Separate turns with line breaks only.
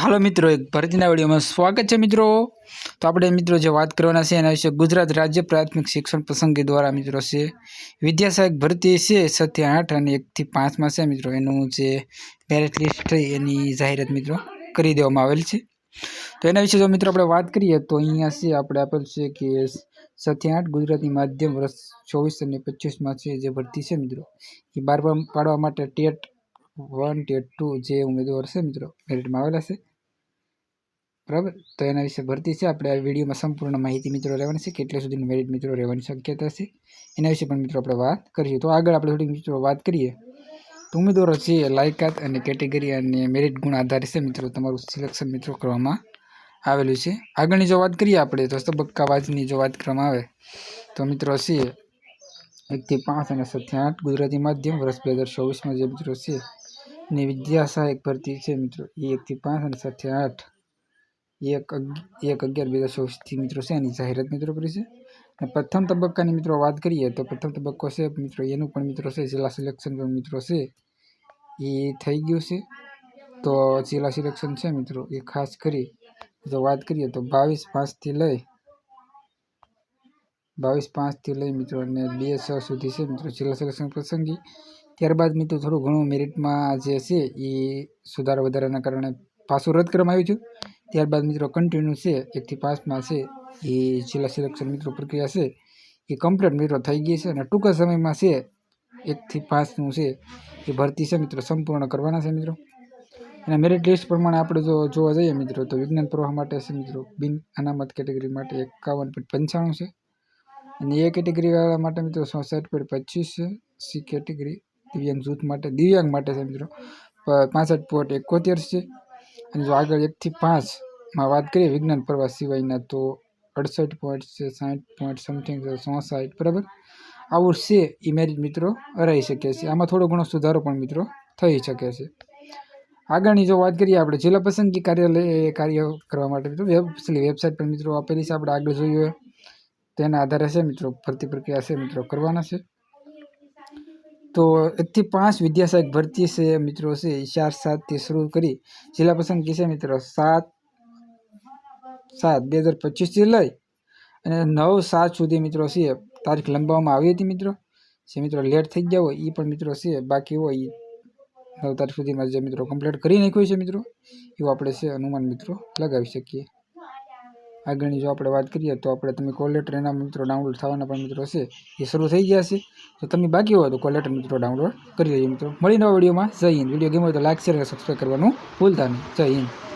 હાલો મિત્રો, એક ભરતીના વિડીયોમાં સ્વાગત છે મિત્રો. તો આપણે મિત્રો જે વાત કરવાના છે, એના વિશે ગુજરાત રાજ્ય પ્રાથમિક શિક્ષણ પસંદગી દ્વારા મિત્રો છે. વિદ્યા સહાયક ભરતી છે સત્ય આઠ અને એકથી પાંચમાં છે મિત્રો. એનું જે મેરિટ લિસ્ટ થઈ એની જાહેરાત મિત્રો કરી દેવામાં આવેલ છે. તો એના વિશે જો મિત્રો આપણે વાત કરીએ, તો અહીંયા છે, આપણે આપેલ છે કે સત્ય આઠ ગુજરાતી માધ્યમ વર્ષ ચોવીસ અને પચીસમાં છે જે ભરતી છે મિત્રો. એ બાર પાડવા માટે ટેટ વન, ટેટ ટુ જે ઉમેદવાર છે મિત્રો મેરિટમાં આવેલા છે. બરાબર? તો એના વિશે ભરતી છે. આપણે આ વિડીયોમાં સંપૂર્ણ માહિતી મિત્રો રહેવાની છે. કેટલા સુધી મેરિટ મિત્રો રહેવાની શક્યતા છે. એના વિશે પણ મિત્રો આપણે વાત કરીએ તો આગળ આપણે થોડી મિત્રો વાત કરીએ. તો ઉમેદવારો છે લાયકાત અને કેટેગરી અને મેરિટ ગુણ આધારે છે મિત્રો. તમારું સિલેક્શન મિત્રો કરવામાં આવેલું છે. આગળની જો વાત કરીએ આપણે, તો તબક્કાવાજની જો વાત કરવામાં આવે, તો મિત્રો છે એકથી પાંચ અને સત્યા આઠ ગુજરાતી માધ્યમ વર્ષ બે હજાર ચોવીસમાં જે મિત્રો છે ને વિદ્યા સહાયક ભરતી છે મિત્રો, એ એકથી પાંચ અને સત્યા આઠ એક એક અગિયાર, બે હજાર ચોવીસથી મિત્રો છે એની જાહેરાત મિત્રો કરી છે. અને પ્રથમ તબક્કાની મિત્રો વાત કરીએ તો પ્રથમ તબક્કો છે મિત્રો, એનું પણ મિત્રો છે, જિલ્લા સિલેક્શન પણ મિત્રો છે. એ થઈ ગયું છે. તો જિલ્લા સિલેક્શન છે મિત્રો, એ ખાસ કરી. જો વાત કરીએ તો બાવીસ પાંચથી લઈ બાવીસ પાંચથી લઈ મિત્રો, અને બે છ સુધી છે મિત્રો જિલ્લા સિલેક્શન પ્રસંગી. ત્યારબાદ મિત્રો થોડું ઘણું મેરિટમાં જે છે, એ સુધારા વધારાના કારણે પાછું રદ કરવામાં આવ્યું છે. ત્યારબાદ મિત્રો કન્ટિન્યુ છે, એકથી પાંચમાં છે, એ જિલ્લા સિલેક્શન મિત્રો પ્રક્રિયા છે, એ કમ્પ્લીટ મિત્રો થઈ ગઈ છે અને ટૂંકા સમયમાં છે, એકથી પાંચનું છે, એ ભરતી છે મિત્રો, સંપૂર્ણ કરવાના છે મિત્રો. અને મેરિટ લિસ્ટ પ્રમાણે આપણે જો જોવા જઈએ મિત્રો, તો વિજ્ઞાન પ્રવાહ માટે છે મિત્રો, બિન અનામત કેટેગરી માટે એકાવન પોઈન્ટ પંચાણું છે. અને એ કેટેગરીવાળા માટે મિત્રો ચોસઠ પોઈન્ટ પચીસ છે સી કેટેગરી દિવ્યાંગ જૂથ માટે, દિવ્યાંગ માટે છે મિત્રો પાસઠ પોઈન્ટ એકોતેર છે. અને જો આગળ એકથી પાંચમાં વાત કરીએ વિજ્ઞાન પ્રવાસ સિવાયના, તો અડસઠ પોઈન્ટ છે સાઠ પોઈન્ટ સમથિંગ છે, ચોસાઠ, બરાબર? આવું છે એ મેરિટ મિત્રો રહી શકે છે. આમાં થોડો ઘણો સુધારો પણ મિત્રો થઈ શકે છે. આગળની જો વાત કરીએ આપણે જિલ્લા પસંદગી કાર્યાલય કાર્ય કરવા માટે મિત્રો વેબ વેબસાઇટ પર મિત્રો આપેલી છે, આપણે આગળ જોઈએ. તેના આધારે છે મિત્રો, ભરતી પ્રક્રિયા છે મિત્રો, કરવાના છે. તો એકથી પાંચ વિદ્યાસહાયક ભરતી છે મિત્રો છે ચાર સાતથી શરૂ કરી. જિલ્લા પસંદગી છે મિત્રો, સાત સાત બે હજાર પચીસથી લઈ અને નવ સાત સુધી મિત્રો છે તારીખ લંબાવવામાં આવી હતી મિત્રો. જે મિત્રો લેટ થઈ ગયા હોય એ પણ મિત્રો છે બાકી હોય એ નવ તારીખ સુધીમાં જે મિત્રો કમ્પ્લીટ કરી નાખ્યું છે મિત્રો, એવું આપણે છે અનુમાન મિત્રો લગાવી શકીએ. આગળની જો આપણે વાત કરીએ તો આપણે તમે કોલ એના મિત્રો ડાઉનલોડ થવાના પણ મિત્રો છે, એ શરૂ થઈ ગયા છે. તો તમે બાકી હોય તો કોલ મિત્રો ડાઉનલોડ કરી લેજો મિત્રો. મળી નવા વિડીયોમાં. જય હિન્દ. વીડિયો ગમે તો લાઈક શેર અને સબસ્ક્રાઈબ કરવાનું ભૂલતા નહીં. જય હિન્દ.